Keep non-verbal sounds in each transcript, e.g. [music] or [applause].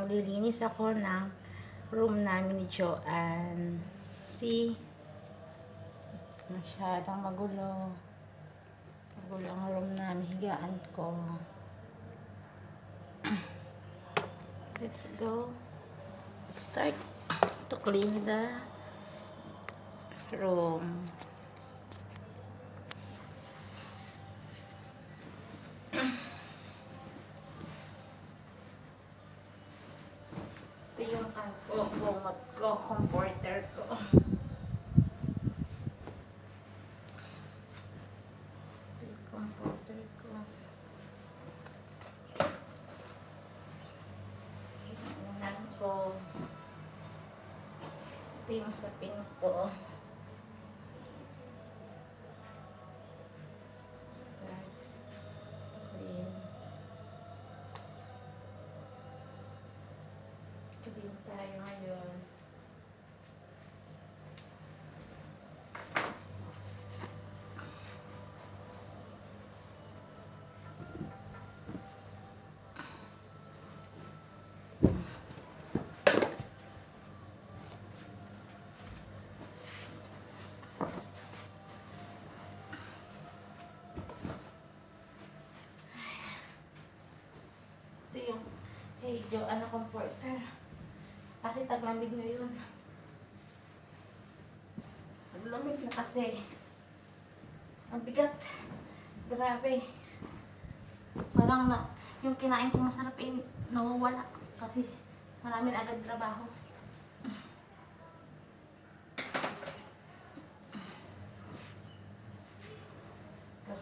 maglilinis ako ng room namin ni Joanne. See? Masyadong magulo. Magulo ang room namin. Higaan ko. [clears throat] Let's go. Let's start to clean the room. Ito yung ko, bumot ko, comforter ko. Ito yung comforter ko. Unan ko. Ito yung sapin ko. Clean tayo ngayon. Yung Jo, ano comforter. Kasi taglamig na yun. Naglamig na kasi. Ang bigat. Grabe. Parang na, yung kinain ko masarap eh, nawawala. Kasi maraming agad trabaho. Ito.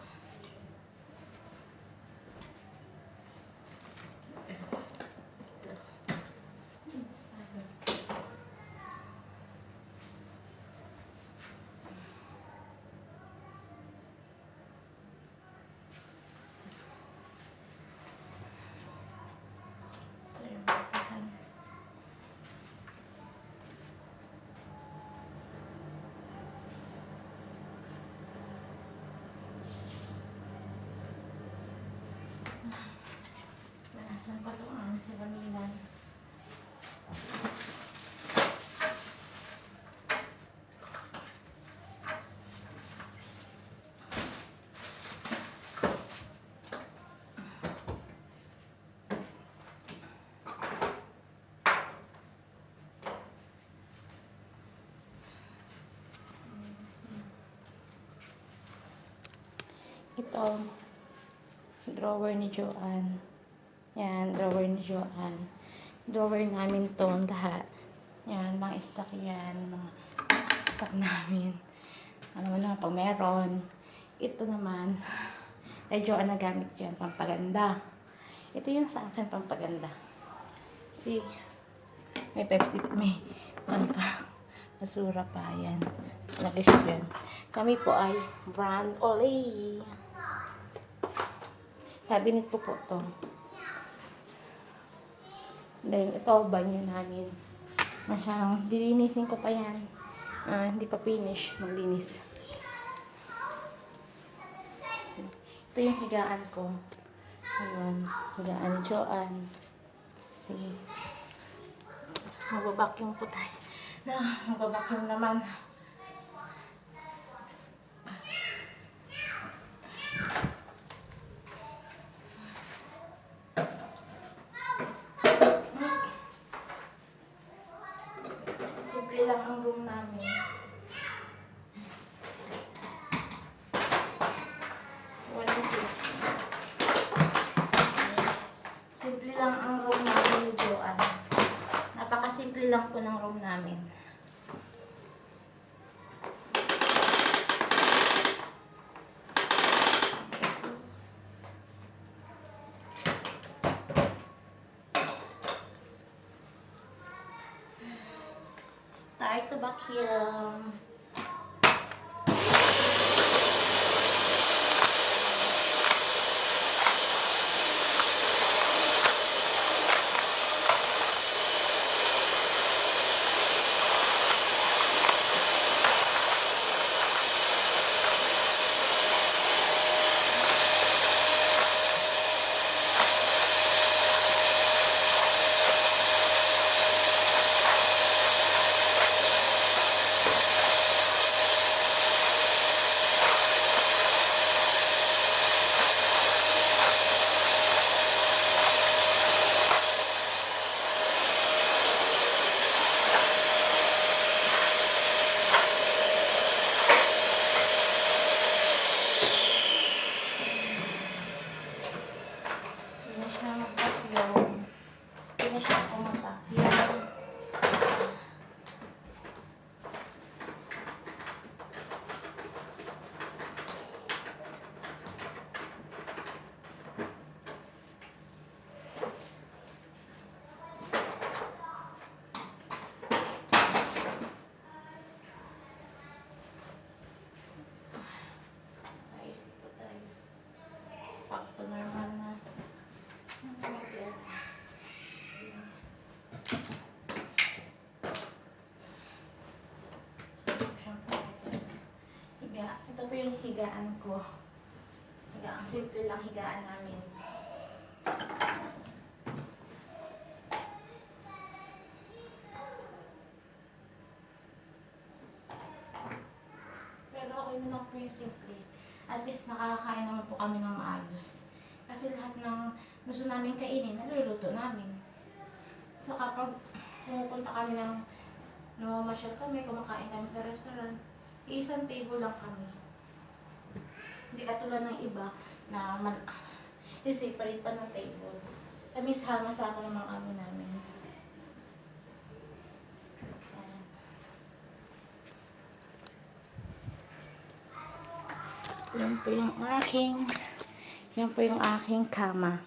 Ito yung basahan. Saan pa ito ang silaminan? Ito, drawer ni Joanne. Yan, drawer ni Joanne. Drawer namin to lahat. Yan, mga stock yan. Mga stock namin. Ano mo na, pag meron. Ito naman, [laughs] ay Joanne nagamit yan, pampaganda. Ito yung sa akin, pampaganda. See, may Pepsi, may pampa, basura pa, yan. Siya yan. Kami po ay brand Olay. Cabinet po po to. Then, ito, banyo namin. Masyadong, dilinisin ko pa yan. Ah, hindi pa finish, maglinis. Ito yung higaan ko. Ayun, higaan ni. See. Magbabacuum po tayo. Na, magbabacuum naman. Simple lang ang room namin. Wala si. Simple lang ang room namin ni Joanne. Napakasimple lang po ng room namin. Start to vacuum. higaan ko. Higaan, simple lang higaan namin. Pero okay na po yung simple. At least nakakakain naman po kami ng maayos. Kasi lahat ng gusto namin kainin, naluluto namin. So kapag pumupunta kami ng namamasyal kami, kumakain kami sa restaurant, isang table lang kami. Hindi katulad ng iba na man, separate pa ng table. Kami sama-sama ng mga amo namin. Yan po yung aking, yan po yung aking kama.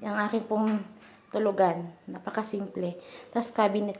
Yung aking pong tulugan. Napakasimple. Tapos cabinet